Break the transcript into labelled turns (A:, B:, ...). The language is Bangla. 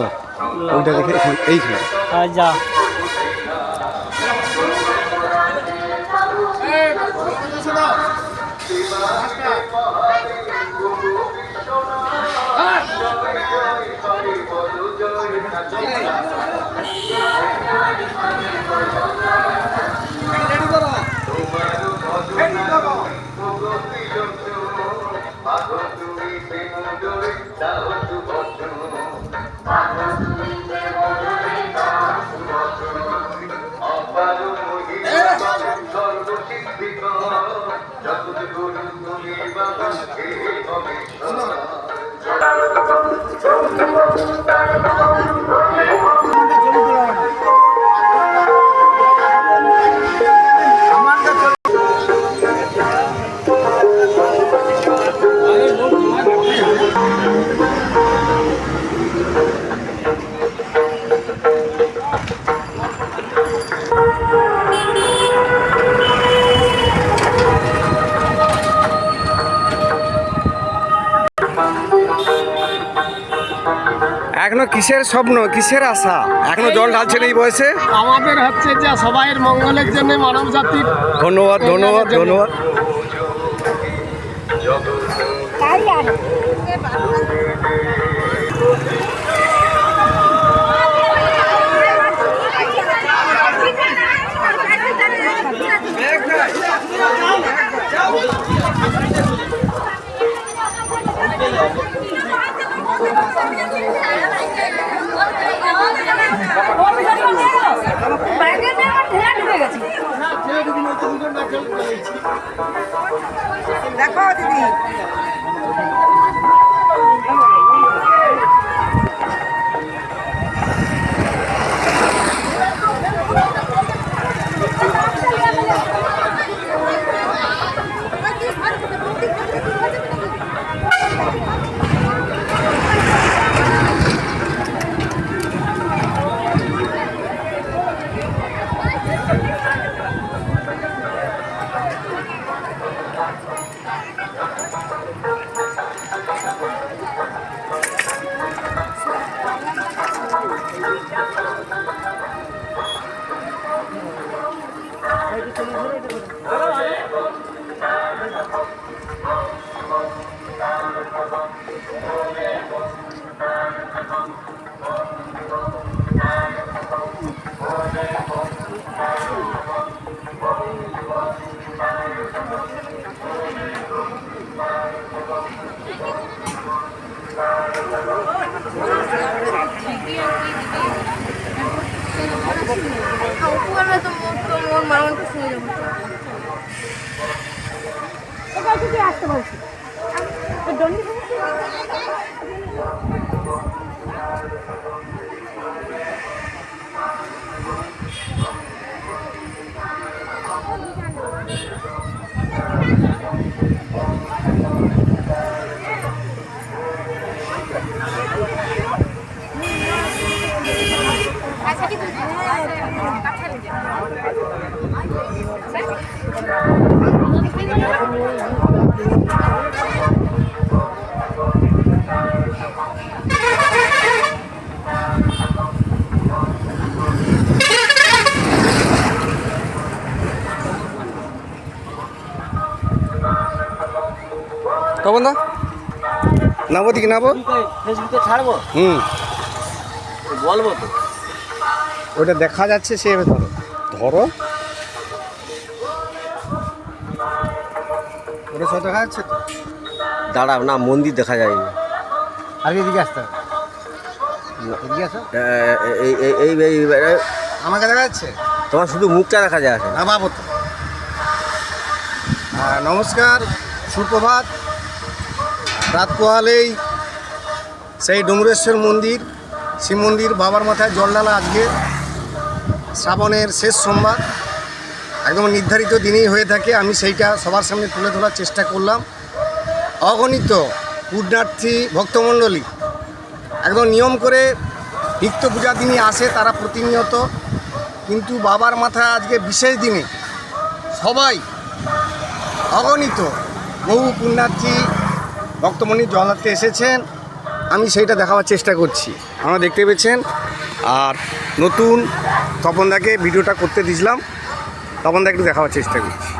A: না ওইটা দেখে এইখানে
B: যা।
A: Obrigado, এখনও কিসের স্বপ্ন কিসের আশা? এখনও জল ঢালছেন এই বয়সে?
C: আমাদের হচ্ছে যে সবাইয়ের মঙ্গলের জন্য মানব জাতির
A: ধন্যবাদ ধন্যবাদ ধন্যবাদ।
D: দেখো দিদি।
E: আসতে বলছি দণ্ডি আচ্ছা
A: তখন দা নাবো দিকে নাবো
B: ফেসবুকে ছাড়বো
A: হুম
B: বলব তো
A: ওটা দেখা যাচ্ছে সে ধরো ধরো ওটা সব দেখা যাচ্ছে তো
B: দাঁড়াও না মন্দির দেখা যায়নি
A: আর এদিকে আসতে হবে এদিকে আসো
B: এই এই এই এই
A: আমাকে দেখা যাচ্ছে
B: তোমার শুধু মুখটা দেখা যায়
A: না বাবু তো হ্যাঁ, নমস্কার সুপ্রভাত রাত পোহালেই সেই ডুমরেশ্বর মন্দির, শিব মন্দির, বাবার মাথায় জল ঢালা আজকে শ্রাবণের শেষ সোমবার। একদম নির্ধারিত দিনেই হয়ে থাকে, আমি সেইটা সবার সামনে তুলে ধরার চেষ্টা করলাম। অগণিত পূর্ণার্থী ভক্তমণ্ডলী, একদম নিয়ম করে নিত্য পূজা দিনই আসে তারা প্রতিনিয়ত। কিন্তু বাবার মাথায় আজকে বিশেষ দিনে সবাই অগণিত বহু পুণ্যার্থী ভক্তমণি জল হাতে এসেছেন, আমি সেইটা দেখাবার চেষ্টা করছি। আমরা দেখতে পেয়েছেন, আর নতুন তপনদাকে ভিডিওটা করতে দিয়েছিলাম তপনদা একটু দেখাবার চেষ্টা করছি।